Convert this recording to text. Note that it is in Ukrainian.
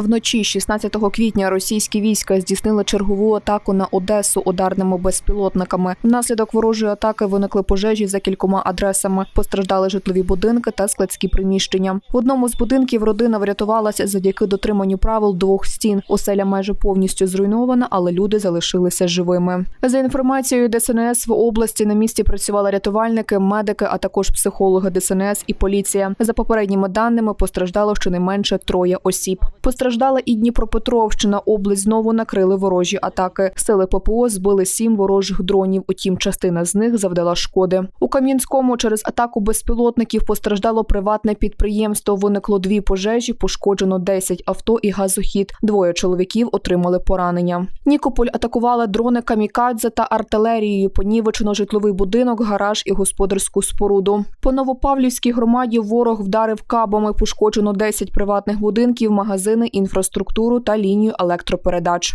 Вночі 16 квітня російські війська здійснили чергову атаку на Одесу ударними безпілотниками. Внаслідок ворожої атаки виникли пожежі за кількома адресами. Постраждали житлові будинки та складські приміщення. В одному з будинків родина врятувалася завдяки дотриманню правил двох стін. Оселя майже повністю зруйнована, але люди залишилися живими. За інформацією ДСНС в області на місці працювали рятувальники, медики, а також психологи ДСНС і поліція. За попередніми даними постраждало щонайменше троє осіб. Постраждала і Дніпропетровщина. Область знову накрили ворожі атаки. Сили ППО збили сім ворожих дронів. Утім, частина з них завдала шкоди. У Кам'янському через атаку безпілотників постраждало приватне підприємство. Виникло дві пожежі, пошкоджено 10 авто і газохід. Двоє чоловіків отримали поранення. Нікополь атакували дрони камікадзе та артилерією. Понівечено житловий будинок, гараж і господарську споруду. По Новопавлівській громаді ворог вдарив кабами. Пошкоджено 10 приватних будинків, магазини, інфраструктуру та лінію електропередач.